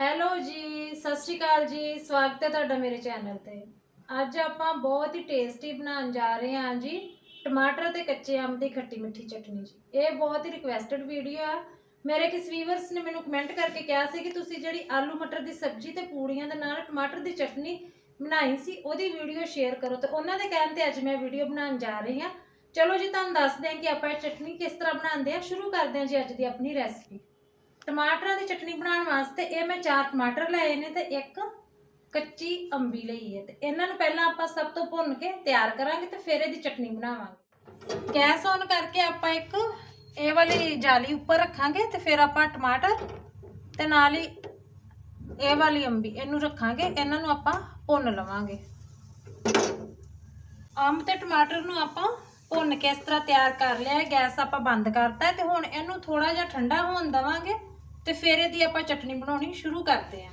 Hello ਜੀ, ਸਤਿ ਸ਼੍ਰੀ ਅਕਾਲ ਜੀ। ਸਵਾਗਤ ਹੈ ਤੁਹਾਡਾ ਮੇਰੇ ਚੈਨਲ ਤੇ। ਅੱਜ ਆਪਾਂ ਬਹੁਤ ਹੀ ਟੇਸਟੀ ਬਣਾਉਣ ਜਾ ਰਹੇ ਹਾਂ ਜੀ, ਟਮਾਟਰ ਤੇ ਕੱਚੇ ਅੰਬ ਦੀ ਖੱਟੀ ਮਿੱਠੀ ਚਟਨੀ ਜੀ। ਇਹ ਬਹੁਤ ਹੀ ਰਿਕੁਐਸਟਡ ਵੀਡੀਓ ਆ। ਮੇਰੇ ਕਿਸ ਵੀਵਰਸ ਨੇ ਮੈਨੂੰ ਕਮੈਂਟ ਕਰਕੇ ਕਿਹਾ ਸੀ ਕਿ ਤੁਸੀਂ ਜਿਹੜੀ ਆਲੂ ਮਟਰ ਦੀ ਸਬਜ਼ੀ ਤੇ ਪੂੜੀਆਂ ਦੇ ਨਾਲ ਟਮਾਟਰ ਦੀ ਚਟਨੀ ਬਣਾਈ ਸੀ, ਉਹਦੀ ਵੀਡੀਓ ਸ਼ੇਅਰ ਕਰੋ। ਤੇ ਉਹਨਾਂ ਦੇ ਕਹਿਣ ਤੇ ਅੱਜ ਮੈਂ ਵੀਡੀਓ ਬਣਾਉਣ ਜਾ ਰਹੀ ਹਾਂ। ਚਲੋ ਜੀ, ਤੁਹਾਨੂੰ ਦੱਸਦੇ ਹਾਂ ਕਿ ਆਪਾਂ ਇਹ ਚਟਨੀ ਕਿਸ ਤਰ੍ਹਾਂ ਬਣਾਉਂਦੇ ਆ ਸ਼ੁਰੂ ਕਰਦੇ ਹਾਂ ਜੀ ਅੱਜ ਦੀ ਆਪਣੀ ਰੈਸਪੀ ਟਮਾਟਰਾਂ ਦੀ ਚਟਨੀ ਬਣਾਉਣ ਵਾਸਤੇ ਇਹ ਮੈਂ ਚਾਰ ਟਮਾਟਰ ਲਏ ਨੇ ਤੇ ਇੱਕ ਕੱਚੀ ਅੰਬੀ ਲਈ ਹੈ ਤੇ ਇਹਨਾਂ ਨੂੰ ਪਹਿਲਾਂ ਆਪਾਂ ਸਭ ਤੋਂ ਭੁੰਨ ਕੇ ਤਿਆਰ ਕਰਾਂਗੇ ਤੇ ਫਿਰ ਇਹਦੀ ਚਟਨੀ ਬਣਾਵਾਂਗੇ। ਗੈਸ ਔਨ ਕਰਕੇ ਆਪਾਂ ਇੱਕ ਇਹ ਵਾਲੀ ਜਾਲੀ ਉੱਪਰ ਰੱਖਾਂਗੇ ਤੇ ਫਿਰ ਆਪਾਂ ਟਮਾਟਰ ਤੇ ਨਾਲ ਹੀ ਇਹ ਵਾਲੀ ਅੰਬੀ ਇਹਨੂੰ ਰੱਖਾਂਗੇ, ਇਹਨਾਂ ਨੂੰ ਆਪਾਂ ਭੁੰਨ ਲਵਾਂਗੇ। ਅੰਬ ਤੇ ਟਮਾਟਰ ਨੂੰ ਆਪਾਂ ਭੁੰਨ ਕੇ ਇਸ ਤਰ੍ਹਾਂ ਤਿਆਰ ਕਰ ਲਿਆ ਹੈ ਗੈਸ ਆਪਾਂ ਬੰਦ ਕਰਤਾ ਹੈ ਤੇ ਹੁਣ ਇਹਨੂੰ ਥੋੜਾ ਜਿਹਾ ਠੰਡਾ ਹੋਣ ਦਵਾਂਗੇ। ਤੇ ਫਿਰ ਇਹਦੀ ਆਪਾਂ ਚਟਨੀ ਬਣਾਉਣੀ ਸ਼ੁਰੂ ਕਰਦੇ ਹਾਂ।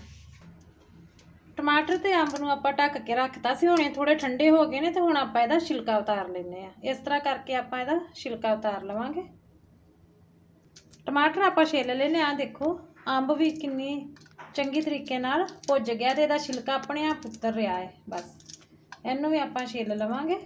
ਟਮਾਟਰ ਤੇ ਅੰਬ ਨੂੰ ਆਪਾਂ ਢੱਕ ਕੇ ਰੱਖਤਾ ਸੀ, ਹੁਣ ਇਹ ਥੋੜੇ ਠੰਡੇ ਹੋ ਗਏ ਨੇ ਤੇ ਹੁਣ ਆਪਾਂ ਇਹਦਾ ਛਿਲਕਾ ਉਤਾਰ ਲੈਂਦੇ ਆ ਇਸ ਤਰ੍ਹਾਂ ਕਰਕੇ ਆਪਾਂ ਇਹਦਾ ਛਿਲਕਾ ਉਤਾਰ ਲਵਾਂਗੇ। ਟਮਾਟਰ ਆਪਾਂ ਛਿੱਲ ਲੈਨੇ ਆ ਦੇਖੋ, ਅੰਬ ਵੀ ਕਿੰਨੀ ਚੰਗੀ ਤਰੀਕੇ ਨਾਲ ਭੁੱਜ ਗਿਆ ਤੇ ਇਹਦਾ ਛਿਲਕਾ ਆਪਣੇ ਆਪ ਉਤਰ ਰਿਹਾ ਹੈ, ਬਸ। ਇਹਨੂੰ ਵੀ ਆਪਾਂ ਛਿੱਲ ਲਵਾਂਗੇ।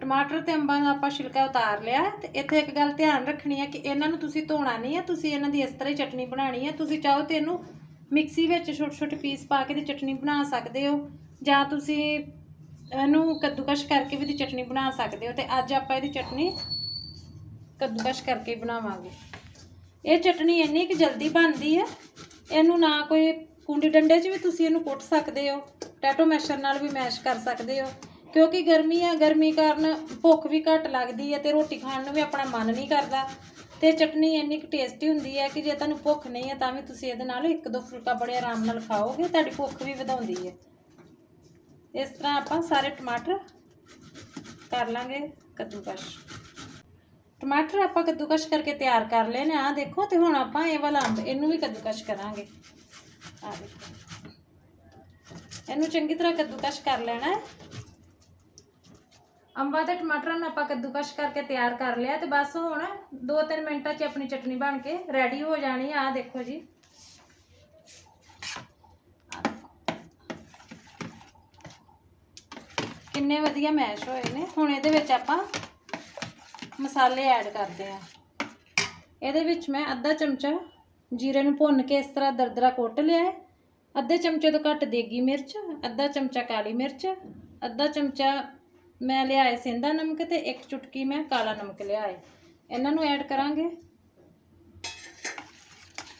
ਟਮਾਟਰ ਤੇ ਅੰਬਾਂ ਦਾ ਆਪਾਂ ਛਿਲਕਾ ਉਤਾਰ ਲਿਆ ਹੈ ਤੇ ਇੱਥੇ ਇੱਕ ਗੱਲ ਧਿਆਨ ਰੱਖਣੀ ਹੈ ਕਿ ਇਹਨਾਂ ਨੂੰ ਤੁਸੀਂ ਧੋਣਾ ਨਹੀਂ ਹੈ ਤੁਸੀਂ ਇਹਨਾਂ ਦੀ ਇਸ ਤਰ੍ਹਾਂ ਹੀ ਚਟਨੀ ਬਣਾਉਣੀ ਹੈ ਤੁਸੀਂ ਚਾਹੋ ਤੇ ਇਹਨੂੰ ਮਿਕਸੀ ਵਿੱਚ ਛੋਟੇ ਛੋਟੇ ਪੀਸ ਪਾ ਕੇ ਦੀ ਚਟਨੀ ਬਣਾ ਸਕਦੇ ਹੋ ਜਾਂ ਤੁਸੀਂ ਇਹਨੂੰ ਕੱਦੂਕਸ਼ ਕਰਕੇ ਵੀ ਦੀ ਚਟਨੀ ਬਣਾ ਸਕਦੇ ਹੋ ਤੇ ਅੱਜ ਆਪਾਂ ਇਹਦੀ ਚਟਨੀ ਕੱਦੂਕਸ਼ ਕਰਕੇ ਬਣਾਵਾਂਗੇ। ਇਹ ਚਟਨੀ ਇੰਨੀ ਕਿ ਜਲਦੀ ਬਣਦੀ ਹੈ ਇਹਨੂੰ ਨਾ ਕੋਈ ਕੁੰਡੀ ਡੰਡੇ 'ਚ ਵੀ ਤੁਸੀਂ ਇਹਨੂੰ ਕੁੱਟ ਸਕਦੇ ਹੋ, ਟੈਟੋ ਮੈਸ਼ਰ ਨਾਲ ਵੀ ਮੈਸ਼ ਕਰ ਸਕਦੇ ਹੋ। ਕਿਉਂਕਿ ਗਰਮੀ ਆ, ਗਰਮੀ ਕਾਰਨ ਭੁੱਖ ਵੀ ਘੱਟ ਲੱਗਦੀ ਹੈ ਤੇ ਰੋਟੀ ਖਾਣ ਨੂੰ ਵੀ ਆਪਣਾ ਮਨ ਨਹੀਂ ਕਰਦਾ। ਤੇ ਚਟਨੀ ਇੰਨੀ ਕੁ ਟੇਸਟੀ ਹੁੰਦੀ ਹੈ ਕਿ ਜੇ ਤੁਹਾਨੂੰ ਭੁੱਖ ਨਹੀਂ ਹੈ ਤਾਂ ਵੀ ਤੁਸੀਂ ਇਹਦੇ ਨਾਲ ਇੱਕ ਦੋ ਫੁਲਕਾ ਬੜੇ ਆਰਾਮ ਨਾਲ ਖਾਓਗੇ, ਤੁਹਾਡੀ ਭੁੱਖ ਵੀ ਵਧਾਉਂਦੀ ਹੈ ਇਸ ਤਰ੍ਹਾਂ ਆਪਾਂ ਸਾਰੇ ਟਮਾਟਰ ਕਰ ਲਾਂਗੇ ਕੱਦੂਕਸ਼। ਟਮਾਟਰ ਆਪਾਂ ਕੱਦੂਕਸ਼ ਕਰਕੇ ਤਿਆਰ ਕਰ ਲਏ ਨੇ ਆ ਦੇਖੋ ਤੇ ਹੁਣ ਆਪਾਂ ਇਹ ਵਾਲਾ ਅੰਬ, ਇਹਨੂੰ ਵੀ ਕੱਦੂਕਸ਼ ਕਰਾਂਗੇ। ਆ ਦੇਖੋ। ਇਹਨੂੰ ਚੰਗੀ ਤਰ੍ਹਾਂ ਕੱਦੂਕਸ਼ ਕਰ ਲੈਣਾ ਹੈ। ਅੰਬਾਂ ਤੇ ਟਮਾਟਰਾਂ ਨੂੰ ਆਪਾਂ ਕੱਦੂਕਸ਼ ਕਰਕੇ ਤਿਆਰ ਕਰ ਲਿਆ ਤੇ ਬਸ ਹੁਣ 2-3 ਮਿੰਟਾਂ 'ਚ ਆਪਣੀ ਚਟਨੀ ਬਣ ਕੇ ਰੈਡੀ ਹੋ ਜਾਣੀ ਆ, ਆਹ ਦੇਖੋ ਜੀ। ਆਹ ਦੇਖੋ। ਕਿੰਨੇ ਵਧੀਆ ਮੈਸ਼ ਹੋਏ ਨੇ। ਹੁਣ ਇਹਦੇ ਵਿੱਚ ਆਪਾਂ ਮਸਾਲੇ ਐਡ ਕਰਦੇ ਆ। ਇਹਦੇ ਵਿੱਚ ਮੈਂ ਅੱਧਾ ਚਮਚਾ ਜੀਰੇ ਨੂੰ ਭੁੰਨ ਕੇ ਇਸ ਤਰ੍ਹਾਂ ਦਰਦਰਾ ਕੁੱਟ ਲਿਆ ਹੈ। ਅੱਧੇ ਚਮਚੇ ਤੋਂ ਘੱਟ ਦੇਗੀ ਮਿਰਚ, ਅੱਧਾ ਚਮਚਾ ਕਾਲੀ ਮਿਰਚ, ਅੱਧਾ ਚਮਚਾ ਮੈਂ ਲਿਆਏ ਹੈ ਸਿੰਦਾ ਨਮਕ ਤੇ ਇੱਕ ਚੁਟਕੀ ਮੈਂ ਕਾਲਾ ਨਮਕ ਲਿਆਏ। ਇਹਨਾਂ ਨੂੰ ਐਡ ਕਰਾਂਗੇ।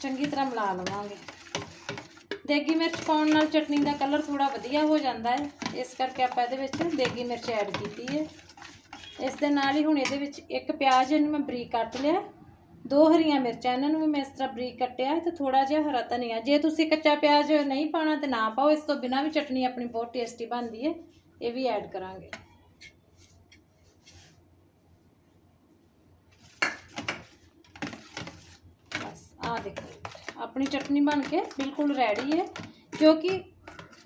ਚੰਗੀ ਤਰ੍ਹਾਂ ਮਿਲਾ ਲਵਾਂਗੇ। ਦੇਗੀ ਮਿਰਚ ਪਾਉਣ ਨਾਲ ਚਟਨੀ ਦਾ ਕਲਰ ਥੋੜਾ ਵਧੀਆ ਹੋ ਜਾਂਦਾ ਹੈ। ਇਸ ਕਰਕੇ ਆਪਾਂ ਇਹਦੇ ਵਿੱਚ ਦੇਗੀ ਮਿਰਚ ਐਡ ਕੀਤੀ ਹੈ। ਇਸ ਦੇ ਨਾਲ ਹੀ ਹੁਣ ਇਹਦੇ ਵਿੱਚ ਇੱਕ ਪਿਆਜ਼ ਇਹਨੂੰ ਮੈਂ ਬਰੀਕ ਕੱਟ ਲਿਆ। ਦੋ ਹਰੀਆਂ ਮਿਰਚਾਂ ਇਹਨਾਂ ਨੂੰ ਵੀ ਮੈਂ ਇਸ ਤਰ੍ਹਾਂ ਬਰੀਕ ਕੱਟਿਆ ਤੇ ਥੋੜਾ ਜਿਹਾ ਹਰਾ ਧਨੀਆ। ਜੇ ਤੁਸੀਂ ਕੱਚਾ ਪਿਆਜ਼ ਨਹੀਂ ਪਾਉਣਾ ਤੇ ਨਾ ਪਾਓ, ਇਸ ਤੋਂ ਬਿਨਾ ਵੀ ਚਟਨੀ ਆਪਣੀ ਬਹੁਤ ਟੇਸਟੀ ਬਣਦੀ ਹੈ। ਇਹ ਵੀ ਐਡ ਕਰਾਂਗੇ ਬਸ ਆ ਦੇਖੋ ਆਪਣੀ ਚਟਨੀ ਬਣ ਕੇ ਬਿਲਕੁਲ ਰੈਡੀ ਹੈ, ਕਿਉਂਕਿ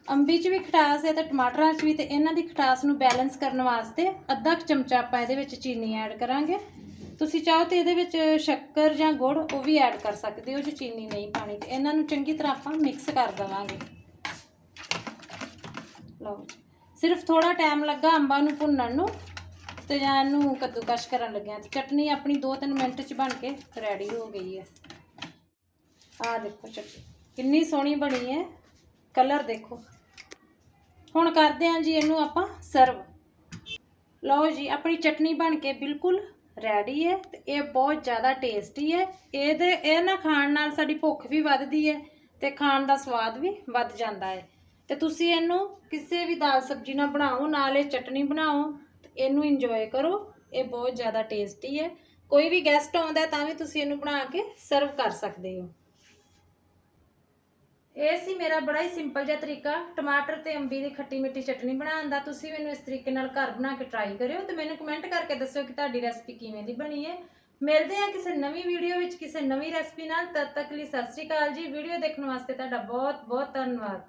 ਅੰਬੀ 'ਚ ਵੀ ਖਟਾਸ ਹੈ ਤੇ ਟਮਾਟਰਾਂ 'ਚ ਵੀ ਤੇ ਇਹਨਾਂ ਦੀ ਖਟਾਸ ਨੂੰ ਬੈਲੈਂਸ ਕਰਨ ਵਾਸਤੇ ਅੱਧਾ ਕੁ ਚਮਚਾ ਆਪਾਂ ਇਹਦੇ ਵਿੱਚ ਚੀਨੀ ਐਡ ਕਰਾਂਗੇ। ਤੁਸੀਂ ਚਾਹੋ ਤੇ ਇਹਦੇ ਵਿੱਚ ਸ਼ੱਕਰ ਜਾਂ ਗੁੜ, ਉਹ ਵੀ ਐਡ ਕਰ ਸਕਦੇ ਹੋ ਜੇ ਚੀਨੀ ਨਹੀਂ ਪਾਣੀ ਤੇ। ਇਹਨਾਂ ਨੂੰ ਚੰਗੀ ਤਰ੍ਹਾਂ ਆਪਾਂ ਮਿਕਸ ਕਰ ਦੇਵਾਂਗੇ। ਲਓ ਸਿਰਫ ਥੋੜਾ ਟਾਈਮ ਲੱਗਾ ਅੰਬਾਂ ਨੂੰ ਭੁੰਨਣ ਨੂੰ ਤੇ ਜਾਂ ਇਹਨੂੰ ਕੱਦੂਕਸ਼ ਕਰਨ ਲੱਗਿਆ। ਤੇ ਚਟਨੀ ਆਪਣੀ 2-3 ਮਿੰਟ 'ਚ ਬਣ ਕੇ ਰੈਡੀ ਹੋ ਗਈ ਹੈ। ਆਹ ਦੇਖੋ ਚਟਨੀ ਕਿੰਨੀ ਸੋਹਣੀ ਬਣੀ ਹੈ ਕਲਰ ਦੇਖੋ। ਹੁਣ ਕਰਦੇ ਹਾਂ ਜੀ ਇਹਨੂੰ ਆਪਾਂ ਸਰਵ। ਲਓ ਜੀ, ਆਪਣੀ ਚਟਨੀ ਬਣ ਕੇ ਬਿਲਕੁਲ ਰੈਡੀ ਹੈ ਤੇ ਇਹ ਬਹੁਤ ਜ਼ਿਆਦਾ ਟੇਸਟੀ ਹੈ ਇਹਦੇ, ਇਹ ਨਾ ਖਾਣ ਨਾਲ ਸਾਡੀ ਭੁੱਖ ਵੀ ਵੱਧਦੀ ਹੈ ਤੇ ਖਾਣ ਦਾ ਸਵਾਦ ਵੀ ਵੱਧ ਜਾਂਦਾ ਹੈ ਤੇ ਤੁਸੀਂ ਇਹਨੂੰ ਕਿਸੇ ਵੀ ਦਾਲ ਸਬਜ਼ੀ ਨਾਲ ਬਣਾਓ, ਨਾਲ ਇਹ ਚਟਨੀ ਬਣਾਓ, ਤੇ ਇਹਨੂੰ ਇੰਜੋਏ ਕਰੋ। ਇਹ ਬਹੁਤ ਜ਼ਿਆਦਾ ਟੇਸਟੀ ਹੈ ਕੋਈ ਵੀ ਗੈਸਟ ਆਉਂਦਾ ਤਾਂ ਵੀ ਤੁਸੀਂ ਇਹਨੂੰ ਬਣਾ ਕੇ ਸਰਵ ਕਰ ਸਕਦੇ ਹੋ। ਇਹ ਸੀ ਮੇਰਾ ਬੜਾ ਹੀ ਸਿੰਪਲ ਜਿਹਾ ਤਰੀਕਾ। ਟਮਾਟਰ ਤੇ ਅੰਬੀ ਦੀ ਖੱਟੀ ਮਿੱਠੀ ਚਟਨੀ ਬਣਾਉਣ ਦਾ। ਤੁਸੀਂ ਮੈਨੂੰ ਇਸ ਤਰੀਕੇ ਨਾਲ ਘਰ ਬਣਾ ਕੇ ਟਰਾਈ ਕਰਿਓ ਤੇ ਮੈਨੂੰ ਕਮੈਂਟ ਕਰਕੇ ਦੱਸਿਓ ਕਿ ਤੁਹਾਡੀ ਰੈਸਪੀ ਕਿਵੇਂ ਦੀ ਬਣੀ ਹੈ। ਮਿਲਦੇ ਹਾਂ ਕਿਸੇ ਨਵੀਂ ਵੀਡੀਓ ਵਿੱਚ ਕਿਸੇ ਨਵੀਂ ਰੈਸਪੀ ਨਾਲ। ਤਦ ਤੱਕ ਲਈ ਸਤਿ ਸ਼੍ਰੀ ਅਕਾਲ ਜੀ। ਵੀਡੀਓ ਦੇਖਣ ਵਾਸਤੇ ਤੁਹਾਡਾ ਬਹੁਤ ਬਹੁਤ ਧੰਨਵਾਦ।